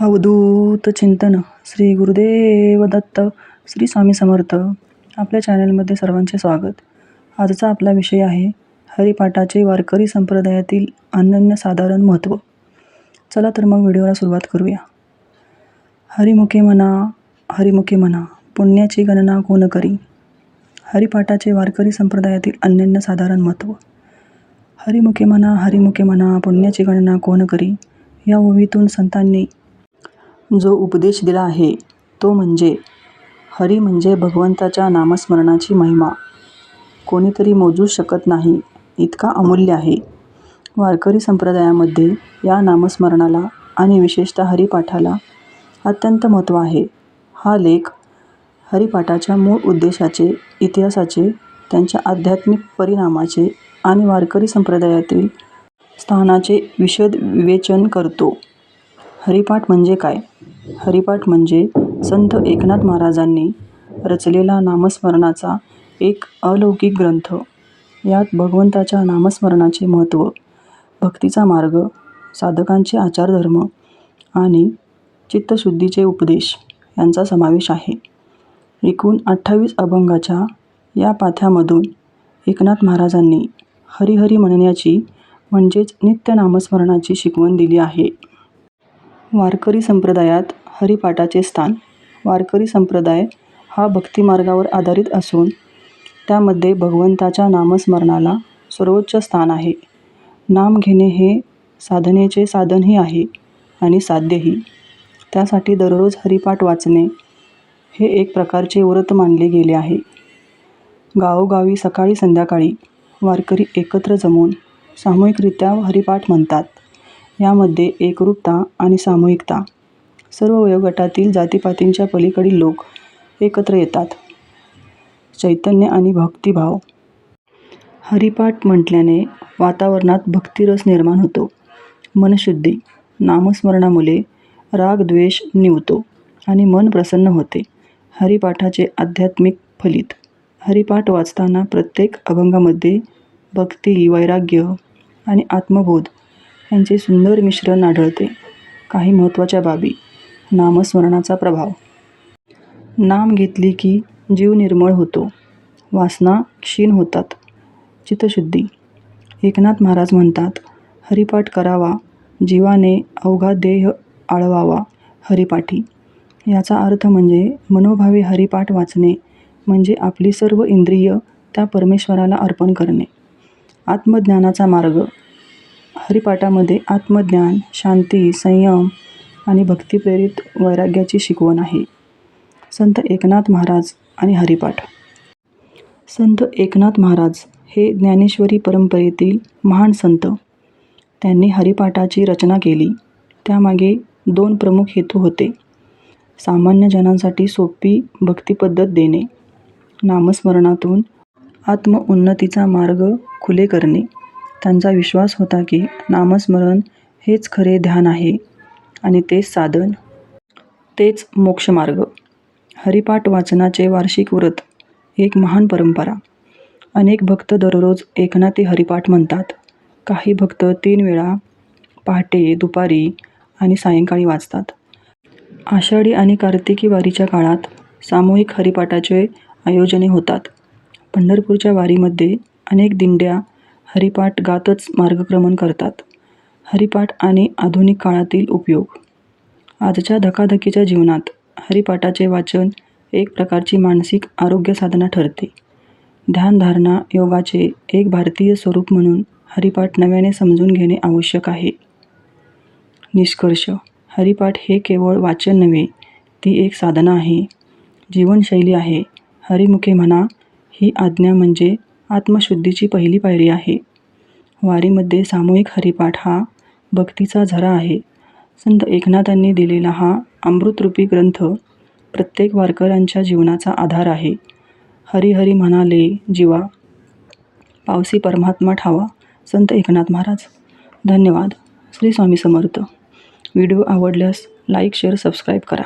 अवधूत चिंतन श्री गुरुदेव दत्त श्री स्वामी समर्थ. आपल्या चॅनलमध्ये सर्वांचे स्वागत. आजचा आपला विषय आहे हरिपाठाचे वारकरी संप्रदायातील अनन्यसाधारण महत्त्व चला तर मग व्हिडिओला सुरुवात करूया. हरिमुखे म्हणा हरिमुखे म्हणा पुण्याची गणना कोण करी? हरिपाठाचे वारकरी संप्रदायातील अनन्यसाधारण महत्त्व हरिमुखे म्हणा हरिमुखे म्हणा पुण्याची गणना कोण करी? या ओवीतून संतांनी जो उपदेश दिला आहे तो म्हणजे हरी म्हणजे भगवंताच्या नामस्मरणाची महिमा. कोणीतरी मोजू शकत नाही इतका अमूल्य आहे. वारकरी संप्रदायामध्ये या नामस्मरणाला आणि विशेषतः हरिपाठाला अत्यंत महत्त्व आहे. हा लेख हरिपाठाच्या मूळ उद्देशाचे इतिहासाचे त्यांच्या आध्यात्मिक परिणामाचे आणि वारकरी संप्रदायातील स्थानाचे विशद विवेचन करतो. हरिपाठ म्हणजे काय? हरिपाठ म्हणजे संत एकनाथ महाराजांनी रचलेला नामस्मरणाचा एक अलौकिक ग्रंथ. यात भगवंताच्या नामस्मरणाचे महत्त्व भक्तीचा मार्ग साधकांचे आचारधर्म आणि चित्तशुद्धीचे उपदेश यांचा समावेश आहे. एकूण अठ्ठावीस अभंगाच्या या पाथ्यामधून एकनाथ महाराजांनी हरिहरी म्हणण्याची म्हणजेच नित्य नामस्मरणाची शिकवण दिली आहे. वारकरी संप्रदायात हरिपाठाचे स्थान. वारकरी संप्रदाय हा भक्तिमार्गावर आधारित असून त्यामध्ये भगवंताच्या नामस्मरणाला सर्वोच्च स्थान आहे. नाम घेणे हे साधनेचे साधनही आहे आणि साध्यही. त्यासाठी दररोज हरिपाठ वाचणे हे एक प्रकारचे व्रत मानले गेले आहे. गावोगावी सकाळी संध्याकाळी वारकरी एकत्र जमून सामूहिकरित्या हरिपाठ म्हणतात. यामध्ये एकरूपता आणि सामूहिकता. सर्व वयोगटातील जातीपातींच्या पलीकडील लोक एकत्र येतात. चैतन्य आणि भक्तिभाव. हरिपाठ म्हटल्याने वातावरणात भक्तिरस निर्माण होतो. मनशुद्धी नामस्मरणामुळे रागद्वेष निवतो आणि मन प्रसन्न होते. हरिपाठाचे आध्यात्मिक फलित. हरिपाठ वाचताना प्रत्येक अभंगामध्ये भक्ती वैराग्य आणि आत्मबोध यांचे सुंदर मिश्रण आढळते. काही महत्त्वाच्या बाबी. नामस्मरणाचा प्रभाव. नाम घेतली की जीव निर्मळ होतो. वासना क्षीण होतात. चित्तशुद्धी. एकनाथ महाराज म्हणतात हरिपाठ करावा. जीवाने अवघा देह आळवावा. हरिपाठी. याचा अर्थ म्हणजे मनोभावे हरिपाठ वाचणे म्हणजे आपली सर्व इंद्रिय त्या परमेश्वराला अर्पण करणे. आत्मज्ञानाचा मार्ग. हरिपाठामध्ये आत्मज्ञान शांती संयम आणि भक्तिप्रेरित वैराग्याची शिकवण आहे. संत एकनाथ महाराज आणि हरिपाठ. संत एकनाथ महाराज हे ज्ञानेश्वरी परंपरेतील महान संत. त्यांनी हरिपाठाची रचना केली. त्यामागे दोन प्रमुख हेतू होते. सामान्य जनांसाठी सोपी भक्तिपद्धत देणे. नामस्मरणातून आत्मउन्नतीचा मार्ग खुले करणे. त्यांचा विश्वास होता की नामस्मरण हेच खरे ध्यान आहे आणि तेच साधन तेच मोक्षमार्ग. हरिपाठ वाचनाचे वार्षिक व्रत एक महान परंपरा. अनेक भक्त दररोज एकनाथी हरिपाठ म्हणतात. काही भक्त तीन वेळा पहाटे दुपारी आणि सायंकाळी वाचतात. आषाढी आणि कार्तिकी वारीच्या काळात सामूहिक हरिपाठाचे आयोजने होतात. पंढरपूरच्या वारीमध्ये अनेक दिंड्या हरिपाठ गातच मार्गक्रमण करतात. हरिपाठ आणि आधुनिक काळातील उपयोग. आजच्या धकाधकीच्या जीवनात हरिपाठाचे वाचन एक प्रकारची मानसिक आरोग्य साधना ठरते. ध्यानधारणा योगाचे एक भारतीय स्वरूप म्हणून हरिपाठ नव्याने समजून घेणे आवश्यक आहे. निष्कर्ष हरिपाठ हे केवळ वाचन नव्हे ती एक साधना आहे. जीवनशैली आहे. हरिमुखे म्हणा ही आज्ञा म्हणजे आत्मशुद्धीची पहिली पायरी आहे. वारीमध्ये सामूहिक हरिपाठ हा भक्तीचा झरा आहे. संत एकनाथांनी दिलेला हा अमृतरूपी ग्रंथ प्रत्येक वारकऱ्यांच्या जीवनाचा आधार आहे. हरिहरी म्हणाले जीवा पावसी परमात्मा ठावा संत एकनाथ महाराज. धन्यवाद. श्री स्वामी समर्थ. व्हिडिओ आवडल्यास लाईक शेअर सबस्क्राईब करा.